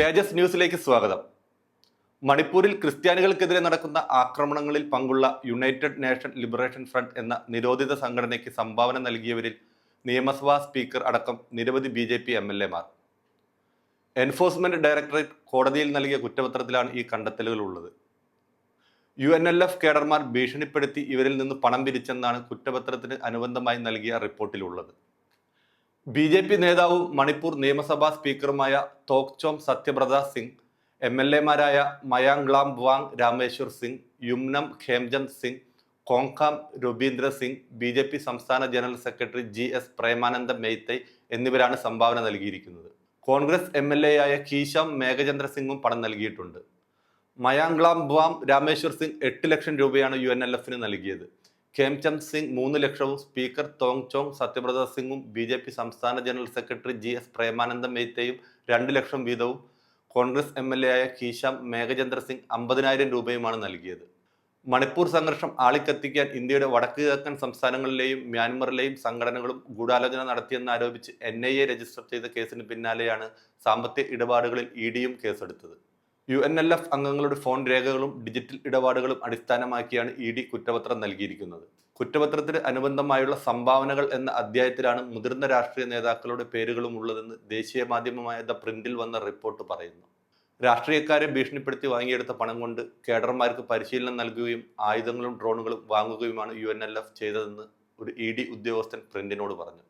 തേജസ് ന്യൂസിലേക്ക് സ്വാഗതം. മണിപ്പൂരിൽ ക്രിസ്ത്യാനികൾക്കെതിരെ നടക്കുന്ന ആക്രമണങ്ങളിൽ പങ്കുള്ള യുണൈറ്റഡ് നേഷൻ ലിബറേഷൻ ഫ്രണ്ട് എന്ന നിരോധിത സംഘടനയ്ക്ക് സംഭാവന നൽകിയവരിൽ നിയമസഭാ സ്പീക്കർ അടക്കം നിരവധി B J P M L എമാർ എൻഫോഴ്സ്മെന്റ് ഡയറക്ടറേറ്റ് കോടതിയിൽ നൽകിയ കുറ്റപത്രത്തിലാണ് ഈ കണ്ടെത്തലുകൾ ഉള്ളത്. യു എൻ എൽ എഫ് കേഡർമാർ ഭീഷണിപ്പെടുത്തി ഇവരിൽ നിന്ന് പണം പിരിച്ചെന്നാണ് കുറ്റപത്രത്തിന് അനുബന്ധമായി നൽകിയ റിപ്പോർട്ടിലുള്ളത്. ബി ജെ പി നേതാവും മണിപ്പൂർ നിയമസഭാ സ്പീക്കറുമായ Thokchom Satyabrata Singh M L എമാരായ Mayanglambam Rameshwar Singh Yumnam Khemchand Singh Kongkham Ravindra Singh B J P സംസ്ഥാന general secretary G S Premananda Meitei എന്നിവരാണ് സംഭാവന നൽകിയിരിക്കുന്നത്. കോൺഗ്രസ് എം എൽ എ ആയ കീശാം മേഘചന്ദ്ര സിംഗും പണം നൽകിയിട്ടുണ്ട്. മയാങ്ലാം വാം രാമേശ്വർ സിംഗ് എട്ട് ലക്ഷം രൂപയാണ് യു എൻ എൽ എഫിന് നൽകിയത്. ഖേംചന്ദ് സിംഗ് മൂന്ന് ലക്ഷവും സ്പീക്കർ തോങ് ചോങ് സത്യപ്രത സിംഗും ബി ജെ പി സംസ്ഥാന general secretary G S Premananda മേത്തയും രണ്ട് ലക്ഷം വീതവും കോൺഗ്രസ് എം എൽ എ ആയ കീശാം മേഘചന്ദ്ര സിംഗ് അമ്പതിനായിരം രൂപയുമാണ് നൽകിയത്. മണിപ്പൂർ സംഘർഷം ആളിക്കത്തിക്കാൻ ഇന്ത്യയുടെ വടക്ക് കിഴക്കൻ സംസ്ഥാനങ്ങളിലെയും മ്യാൻമറിലെയും സംഘടനകളും ഗൂഢാലോചന നടത്തിയെന്ന് ആരോപിച്ച് എൻ ഐ എ രജിസ്റ്റർ ചെയ്ത കേസിന് പിന്നാലെയാണ് സാമ്പത്തിക ഇടപാടുകളിൽ ഇ ഡിയും കേസെടുത്തത്. യു എൻ എൽ എഫ് അംഗങ്ങളുടെ ഫോൺ രേഖകളും ഡിജിറ്റൽ ഇടപാടുകളും അടിസ്ഥാനമാക്കിയാണ് ഇ ഡി കുറ്റപത്രം നൽകിയിരിക്കുന്നത്. കുറ്റപത്രത്തിന് അനുബന്ധമായുള്ള സംഭാവനകൾ എന്ന അധ്യായത്തിലാണ് മുതിർന്ന രാഷ്ട്രീയ നേതാക്കളുടെ പേരുകളും ഉള്ളതെന്ന് ദേശീയ മാധ്യമമായ ദ പ്രിന്റിൽ വന്ന റിപ്പോർട്ട് പറയുന്നു. രാഷ്ട്രീയക്കാരെ ഭീഷണിപ്പെടുത്തി വാങ്ങിയെടുത്ത പണം കൊണ്ട് കേഡർമാർക്ക് പരിശീലനം നൽകുകയും ആയുധങ്ങളും ഡ്രോണുകളും വാങ്ങുകയുമാണ് യു എൻ എൽ എഫ് ചെയ്തതെന്ന് ഒരു ഇ ഡി ഉദ്യോഗസ്ഥൻ പ്രിന്റിനോട് പറഞ്ഞു.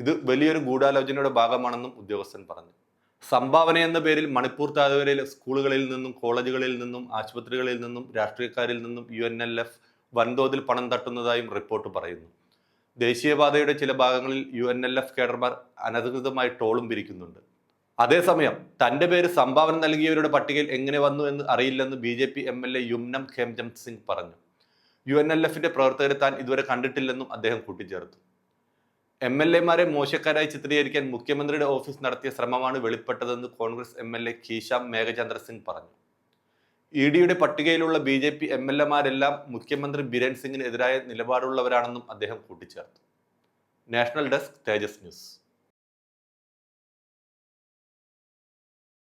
ഇത് വലിയൊരു ഗൂഢാലോചനയുടെ ഭാഗമാണെന്നും ഉദ്യോഗസ്ഥൻ പറഞ്ഞു. സംഭാവന എന്ന പേരിൽ മണിപ്പൂർ താഴ്വരയിലെ സ്കൂളുകളിൽ നിന്നും കോളേജുകളിൽ നിന്നും ആശുപത്രികളിൽ നിന്നും രാഷ്ട്രീയക്കാരിൽ നിന്നും യു എൻ എൽ എഫ് വൻതോതിൽ പണം തട്ടുന്നതായും റിപ്പോർട്ട് പറയുന്നു. ദേശീയപാതയുടെ ചില ഭാഗങ്ങളിൽ യു എൻ എൽ എഫ് കേഡർമാർ അനധികൃതമായി ടോളും പിരിക്കുന്നുണ്ട്. അതേസമയം തന്റെ പേര് സംഭാവന നൽകിയവരുടെ പട്ടികയിൽ എങ്ങനെ വന്നു എന്ന് അറിയില്ലെന്ന് B J P M L A Yumnam Khemchand Singh പറഞ്ഞു. യു എൻ എൽ എഫിന്റെ പ്രവർത്തകരെ താൻ ഇതുവരെ കണ്ടിട്ടില്ലെന്നും അദ്ദേഹം കൂട്ടിച്ചേർത്തു. എം എൽ എമാരെ മോശക്കാരായി ചിത്രീകരിക്കാൻ മുഖ്യമന്ത്രിയുടെ ഓഫീസ് നടത്തിയ ശ്രമമാണ് വെളിപ്പെട്ടതെന്ന് Congress M L A Keisham Meghachandra Singh പറഞ്ഞു. ഇ ഡിയുടെ പട്ടികയിലുള്ള B J P M L എമാരെല്ലാം മുഖ്യമന്ത്രി ബിരൻ സിംഗിന് എതിരായ നിലപാടുള്ളവരാണെന്നും അദ്ദേഹം കൂട്ടിച്ചേർത്തു. National desk Tejas news.